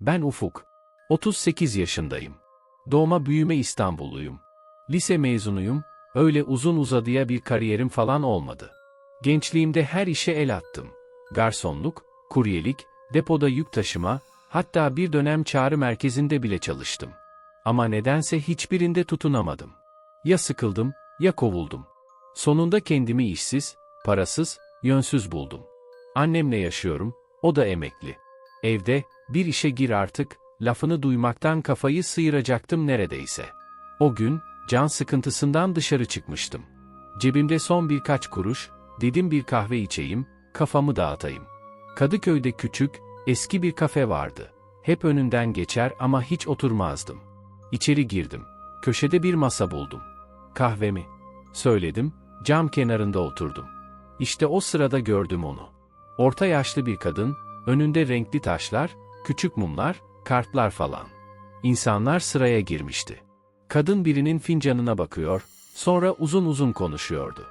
Ben Ufuk. 38 yaşındayım. Doğma büyüme İstanbulluyum. Lise mezunuyum, öyle uzun uzadıya bir kariyerim falan olmadı. Gençliğimde her işe el attım. Garsonluk, kuryelik, depoda yük taşıma, hatta bir dönem çağrı merkezinde bile çalıştım. Ama nedense hiçbirinde tutunamadım. Ya sıkıldım, ya kovuldum. Sonunda kendimi işsiz, parasız, yönsüz buldum. Annemle yaşıyorum, o da emekli. Evde, bir işe gir artık, lafını duymaktan kafayı sıyıracaktım neredeyse. O gün, can sıkıntısından dışarı çıkmıştım. Cebimde son birkaç kuruş, dedim bir kahve içeyim, kafamı dağıtayım. Kadıköy'de küçük, eski bir kafe vardı. Hep önünden geçer ama hiç oturmazdım. İçeri girdim. Köşede bir masa buldum. Kahvemi. Söyledim, cam kenarında oturdum. İşte o sırada gördüm onu. Orta yaşlı bir kadın, önünde renkli taşlar, küçük mumlar, kartlar falan. İnsanlar sıraya girmişti. Kadın birinin fincanına bakıyor, sonra uzun uzun konuşuyordu.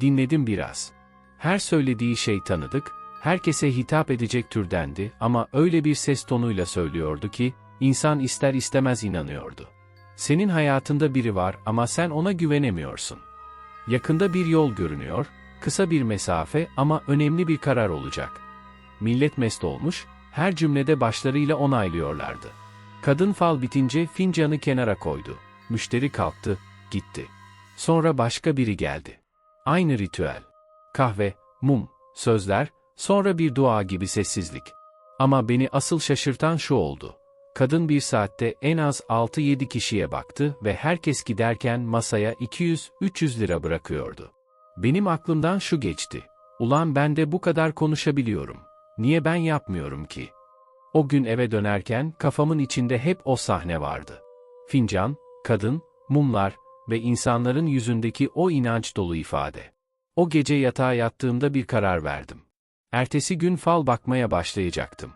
Dinledim biraz. Her söylediği şey tanıdık, herkese hitap edecek türdendi ama öyle bir ses tonuyla söylüyordu ki, insan ister istemez inanıyordu. Senin hayatında biri var ama sen ona güvenemiyorsun. Yakında bir yol görünüyor, kısa bir mesafe ama önemli bir karar olacak. Millet mest olmuş, her cümlede başlarıyla onaylıyorlardı. Kadın fal bitince fincanı kenara koydu. Müşteri kalktı, gitti. Sonra başka biri geldi. Aynı ritüel. Kahve, mum, sözler, sonra bir dua gibi sessizlik. Ama beni asıl şaşırtan şu oldu. Kadın bir saatte en az 6-7 kişiye baktı ve herkes giderken masaya 200-300 lira bırakıyordu. Benim aklımdan şu geçti. Ulan ben de bu kadar konuşabiliyorum. Niye ben yapmıyorum ki? O gün eve dönerken kafamın içinde hep o sahne vardı. Fincan, kadın, mumlar ve insanların yüzündeki o inanç dolu ifade. O gece yatağa yattığımda bir karar verdim. Ertesi gün fal bakmaya başlayacaktım.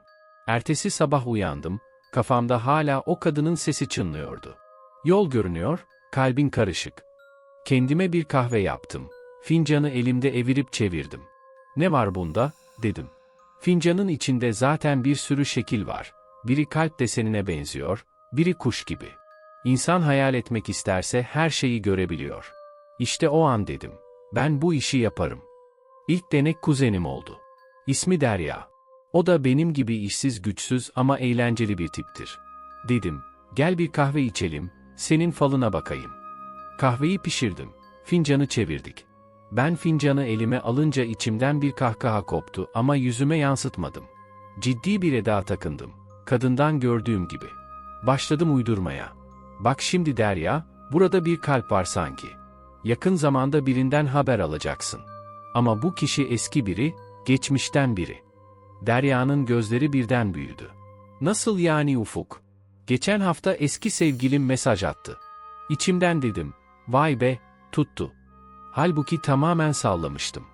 Ertesi sabah uyandım, kafamda hala o kadının sesi çınlıyordu. Yol görünüyor, kalbin karışık. Kendime bir kahve yaptım. Fincanı elimde evirip çevirdim. Ne var bunda, dedim. Fincanın içinde zaten bir sürü şekil var. Biri kalp desenine benziyor, biri kuş gibi. İnsan hayal etmek isterse her şeyi görebiliyor. İşte o an dedim. Ben bu işi yaparım. İlk denek kuzenim oldu. İsmi Derya. O da benim gibi işsiz güçsüz ama eğlenceli bir tiptir. Dedim, gel bir kahve içelim, senin falına bakayım. Kahveyi pişirdim, fincanı çevirdik. Ben fincanı elime alınca içimden bir kahkaha koptu ama yüzüme yansıtmadım. Ciddi bir eda takındım. Kadından gördüğüm gibi. Başladım uydurmaya. Bak şimdi Derya, burada bir kalp var sanki. Yakın zamanda birinden haber alacaksın. Ama bu kişi eski biri, geçmişten biri. Derya'nın gözleri birden büyüdü. Nasıl yani Ufuk? Geçen hafta eski sevgilim mesaj attı. İçimden dedim, vay be, tuttu. Halbuki tamamen sallamıştım.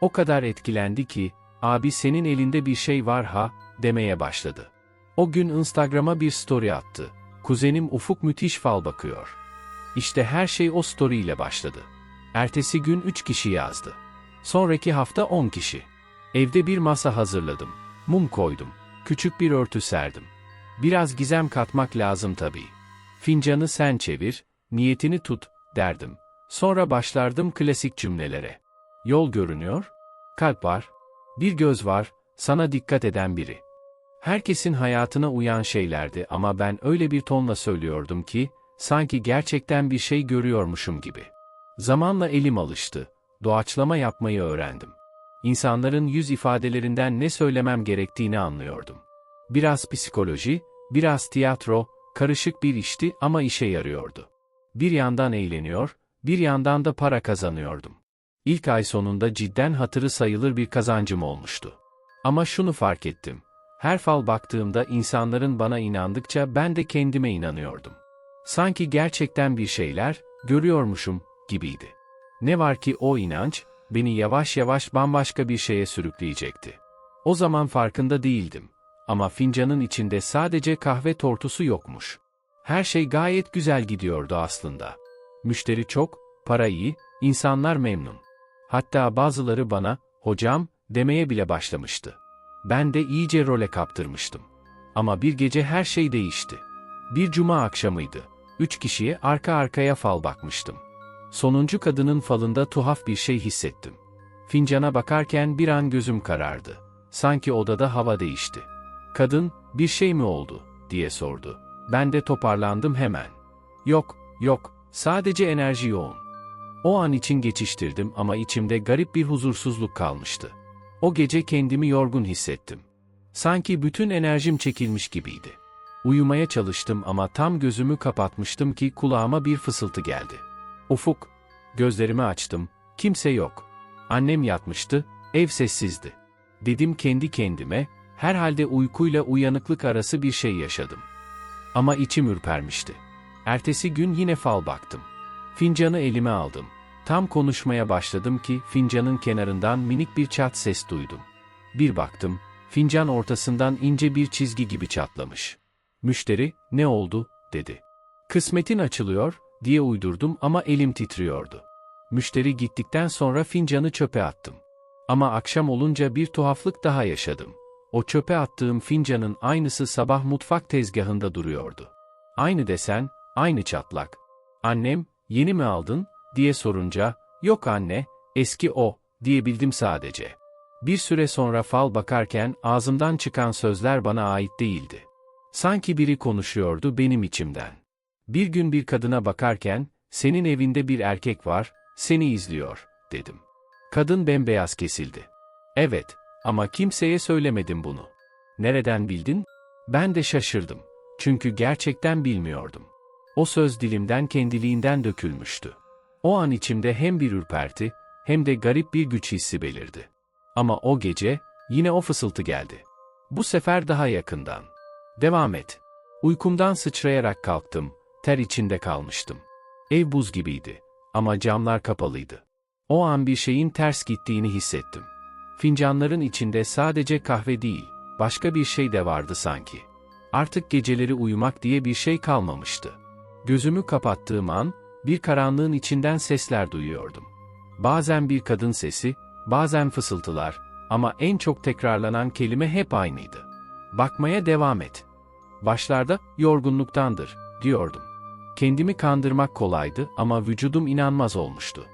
O kadar etkilendi ki, abi senin elinde bir şey var ha, demeye başladı. O gün Instagram'a bir story attı. Kuzenim Ufuk müthiş fal bakıyor. İşte her şey o story ile başladı. Ertesi gün 3 kişi yazdı. Sonraki hafta 10 kişi. Evde bir masa hazırladım. Mum koydum. Küçük bir örtü serdim. Biraz gizem katmak lazım tabii. Fincanı sen çevir, niyetini tut, derdim. Sonra başlardım klasik cümlelere. Yol görünüyor, kalp var, bir göz var, sana dikkat eden biri. Herkesin hayatına uyan şeylerdi ama ben öyle bir tonla söylüyordum ki, sanki gerçekten bir şey görüyormuşum gibi. Zamanla elim alıştı, doğaçlama yapmayı öğrendim. İnsanların yüz ifadelerinden ne söylemem gerektiğini anlıyordum. Biraz psikoloji, biraz tiyatro, karışık bir işti ama işe yarıyordu. Bir yandan eğleniyor, bir yandan da para kazanıyordum. İlk ay sonunda cidden hatırı sayılır bir kazancım olmuştu. Ama şunu fark ettim. Her fal baktığımda insanların bana inandıkça ben de kendime inanıyordum. Sanki gerçekten bir şeyler görüyormuşum gibiydi. Ne var ki o inanç beni yavaş yavaş bambaşka bir şeye sürükleyecekti. O zaman farkında değildim. Ama fincanın içinde sadece kahve tortusu yokmuş. Her şey gayet güzel gidiyordu aslında. Müşteri çok, para iyi, insanlar memnun. Hatta bazıları bana, hocam, demeye bile başlamıştı. Ben de iyice role kaptırmıştım. Ama bir gece her şey değişti. Bir cuma akşamıydı. Üç kişiye arka arkaya fal bakmıştım. Sonuncu kadının falında tuhaf bir şey hissettim. Fincana bakarken bir an gözüm karardı. Sanki odada hava değişti. Kadın, bir şey mi oldu, diye sordu. Ben de toparlandım hemen. Yok, yok, sadece enerji yoğun. O an için geçiştirdim ama içimde garip bir huzursuzluk kalmıştı. O gece kendimi yorgun hissettim. Sanki bütün enerjim çekilmiş gibiydi. Uyumaya çalıştım ama tam gözümü kapatmıştım ki kulağıma bir fısıltı geldi. Ufuk, gözlerimi açtım, kimse yok. Annem yatmıştı, ev sessizdi. Dedim kendi kendime, herhalde uykuyla uyanıklık arası bir şey yaşadım. Ama içim ürpermişti. Ertesi gün yine fal baktım. Fincanı elime aldım. Tam konuşmaya başladım ki fincanın kenarından minik bir çat ses duydum. Bir baktım, fincan ortasından ince bir çizgi gibi çatlamış. Müşteri, ne oldu, dedi. Kısmetin açılıyor, diye uydurdum ama elim titriyordu. Müşteri gittikten sonra fincanı çöpe attım. Ama akşam olunca bir tuhaflık daha yaşadım. O çöpe attığım fincanın aynısı sabah mutfak tezgahında duruyordu. Aynı desen, aynı çatlak. Annem, yeni mi aldın, diye sorunca, yok anne, eski o, diyebildim sadece. Bir süre sonra fal bakarken ağzımdan çıkan sözler bana ait değildi. Sanki biri konuşuyordu benim içimden. Bir gün bir kadına bakarken, senin evinde bir erkek var, seni izliyor, dedim. Kadın bembeyaz kesildi. Evet, ama kimseye söylemedim bunu. Nereden bildin? Ben de şaşırdım. Çünkü gerçekten bilmiyordum. O söz dilimden kendiliğinden dökülmüştü. O an içimde hem bir ürperti, hem de garip bir güç hissi belirdi. Ama o gece, yine o fısıltı geldi. Bu sefer daha yakından. Devam et. Uykumdan sıçrayarak kalktım, ter içinde kalmıştım. Ev buz gibiydi ama camlar kapalıydı. O an bir şeyin ters gittiğini hissettim. Fincanların içinde sadece kahve değil, başka bir şey de vardı sanki. Artık geceleri uyumak diye bir şey kalmamıştı. Gözümü kapattığım an, bir karanlığın içinden sesler duyuyordum. Bazen bir kadın sesi, bazen fısıltılar ama en çok tekrarlanan kelime hep aynıydı. Bakmaya devam et. Başlarda yorgunluktandır, diyordum. Kendimi kandırmak kolaydı ama vücudum inanmaz olmuştu.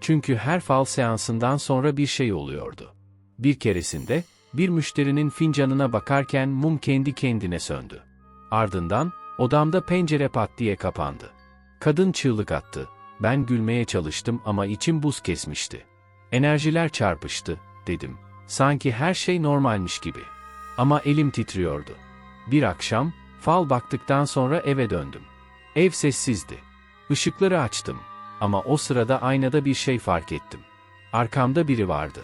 Çünkü her fal seansından sonra bir şey oluyordu. Bir keresinde, bir müşterinin fincanına bakarken mum kendi kendine söndü. Ardından, odamda pencere pat diye kapandı. Kadın çığlık attı. Ben gülmeye çalıştım ama içim buz kesmişti. Enerjiler çarpıştı, dedim. Sanki her şey normalmiş gibi. Ama elim titriyordu. Bir akşam, fal baktıktan sonra eve döndüm. Ev sessizdi. Işıkları açtım. Ama o sırada aynada bir şey fark ettim. Arkamda biri vardı.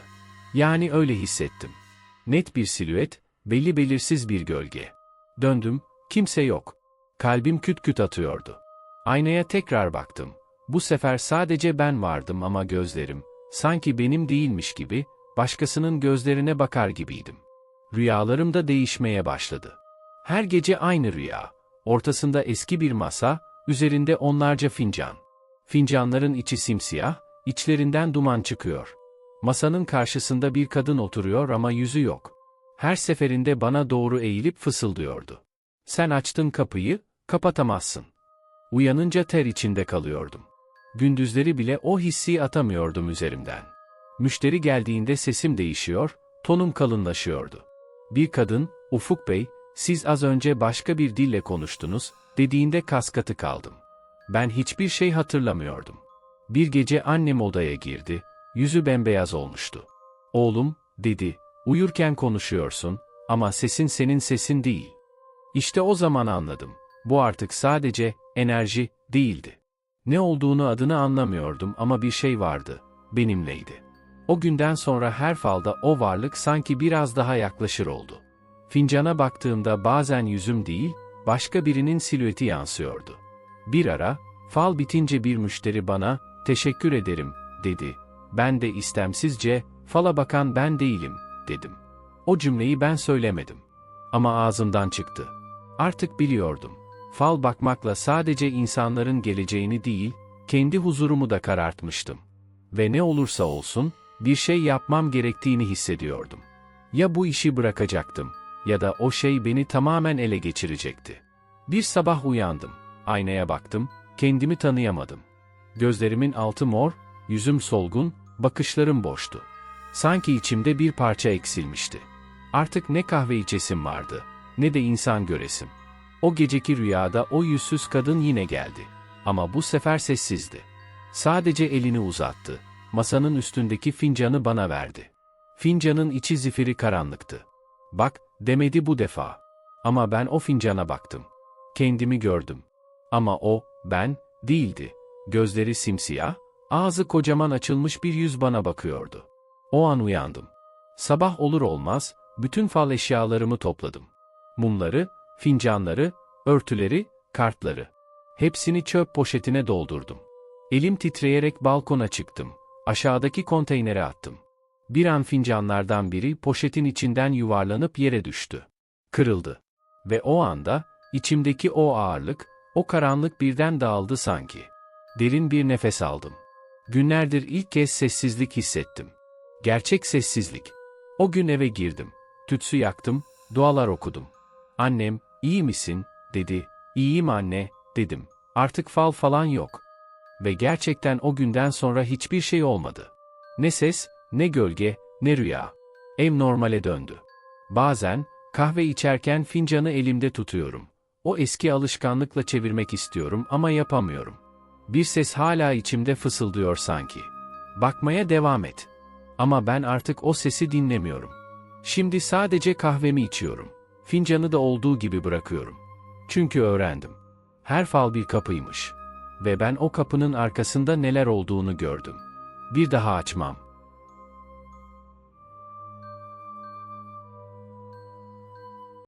Yani öyle hissettim. Net bir silüet, belli belirsiz bir gölge. Döndüm, kimse yok. Kalbim küt küt atıyordu. Aynaya tekrar baktım. Bu sefer sadece ben vardım ama gözlerim, sanki benim değilmiş gibi, başkasının gözlerine bakar gibiydim. Rüyalarım da değişmeye başladı. Her gece aynı rüya. Ortasında eski bir masa, üzerinde onlarca fincan. Fincanların içi simsiyah, içlerinden duman çıkıyor. Masanın karşısında bir kadın oturuyor ama yüzü yok. Her seferinde bana doğru eğilip fısıldıyordu. Sen açtın kapıyı, kapatamazsın. Uyanınca ter içinde kalıyordum. Gündüzleri bile o hissi atamıyordum üzerimden. Müşteri geldiğinde sesim değişiyor, tonum kalınlaşıyordu. Bir kadın, Ufuk Bey, siz az önce başka bir dille konuştunuz, dediğinde kaskatı kaldım. Ben hiçbir şey hatırlamıyordum. Bir gece annem odaya girdi, yüzü bembeyaz olmuştu. Oğlum, dedi, uyurken konuşuyorsun ama sesin senin sesin değil. İşte o zaman anladım. Bu artık sadece enerji değildi. Ne olduğunu adını anlamıyordum ama bir şey vardı, benimleydi. O günden sonra her falda o varlık sanki biraz daha yaklaşır oldu. Fincana baktığımda bazen yüzüm değil, başka birinin silüeti yansıyordu. Bir ara, fal bitince bir müşteri bana, teşekkür ederim, dedi. Ben de istemsizce, fala bakan ben değilim, dedim. O cümleyi ben söylemedim. Ama ağzımdan çıktı. Artık biliyordum. Fal bakmakla sadece insanların geleceğini değil, kendi huzurumu da karartmıştım. Ve ne olursa olsun, bir şey yapmam gerektiğini hissediyordum. Ya bu işi bırakacaktım, Ya da o şey beni tamamen ele geçirecekti. Bir sabah uyandım. Aynaya baktım, kendimi tanıyamadım. Gözlerimin altı mor, yüzüm solgun, bakışlarım boştu. Sanki içimde bir parça eksilmişti. Artık ne kahve içesim vardı, ne de insan göresim. O geceki rüyada o yüzsüz kadın yine geldi. Ama bu sefer sessizdi. Sadece elini uzattı. Masanın üstündeki fincanı bana verdi. Fincanın içi zifiri karanlıktı. Bak, demedi bu defa. Ama ben o fincana baktım. Kendimi gördüm. Ama o, ben, değildi. Gözleri simsiyah, ağzı kocaman açılmış bir yüz bana bakıyordu. O an uyandım. Sabah olur olmaz, bütün fal eşyalarımı topladım. Mumları, fincanları, örtüleri, kartları. Hepsini çöp poşetine doldurdum. Elim titreyerek balkona çıktım. Aşağıdaki konteynere attım. Bir an fincanlardan biri poşetin içinden yuvarlanıp yere düştü. Kırıldı. Ve o anda, içimdeki o ağırlık, o karanlık birden dağıldı sanki. Derin bir nefes aldım. Günlerdir ilk kez sessizlik hissettim. Gerçek sessizlik. O gün eve girdim. Tütsü yaktım, dualar okudum. Annem, iyi misin, dedi. İyiyim anne, dedim. Artık fal falan yok. Ve gerçekten o günden sonra hiçbir şey olmadı. Ne ses, ne gölge, ne rüya. Ev normale döndü. Bazen, kahve içerken fincanı elimde tutuyorum. O eski alışkanlıkla çevirmek istiyorum ama yapamıyorum. Bir ses hala içimde fısıldıyor sanki. Bakmaya devam et. Ama ben artık o sesi dinlemiyorum. Şimdi sadece kahvemi içiyorum. Fincanı da olduğu gibi bırakıyorum. Çünkü öğrendim. Her fal bir kapıymış. Ve ben o kapının arkasında neler olduğunu gördüm. Bir daha açmam.